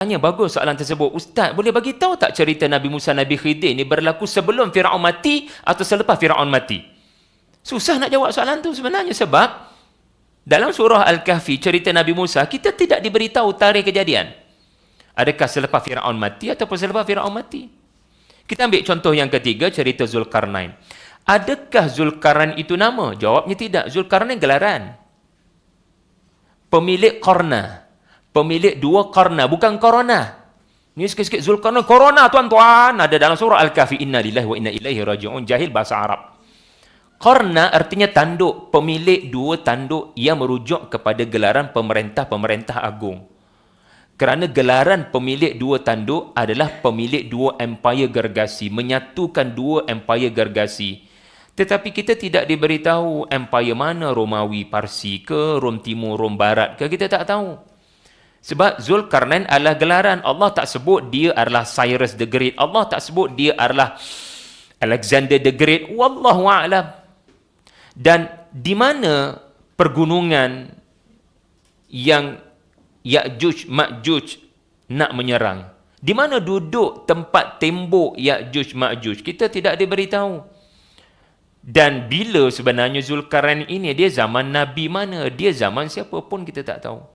Tanya bagus soalan tersebut. Ustaz, boleh bagi tahu tak cerita Nabi Musa Nabi Khidir ni berlaku sebelum Firaun mati atau selepas Firaun mati? Susah nak jawab soalan tu sebenarnya sebab dalam surah Al-Kahfi cerita Nabi Musa kita tidak diberitahu tarikh kejadian. Adakah selepas Firaun mati ataupun selepas Firaun mati? Kita ambil contoh yang ketiga cerita Zulkarnain. Adakah Zulkarnain itu nama? Jawabnya tidak. Zulkarnain gelaran. Pemilik Qarna. Pemilik dua Qarna, bukan Corona. Ni sikit-sikit Zulkarnain Corona tuan-tuan ada dalam surah Al-Kahfi inna lillahi wa inna ilaihi raji'un jahil bahasa Arab. Qarna artinya tanduk, pemilik dua tanduk yang merujuk kepada gelaran pemerintah-pemerintah agung. Kerana gelaran pemilik dua tanduk adalah pemilik dua empire gergasi, menyatukan dua empire gergasi. Tetapi kita tidak diberitahu empire mana Romawi, Parsi ke, Rom Timur, Rom Barat ke, kita tak tahu. Sebab Zulkarnain adalah gelaran. Allah tak sebut dia adalah Cyrus the Great. Allah tak sebut dia adalah Alexander the Great. Wallahu a'lam. Dan di mana pergunungan yang Ya'juj Ma'juj nak menyerang? Di mana duduk tempat tembok Ya'juj Ma'juj? Kita tidak diberitahu. Dan bila sebenarnya Zulkarnain ini dia zaman Nabi mana? Dia zaman siapa pun kita tak tahu.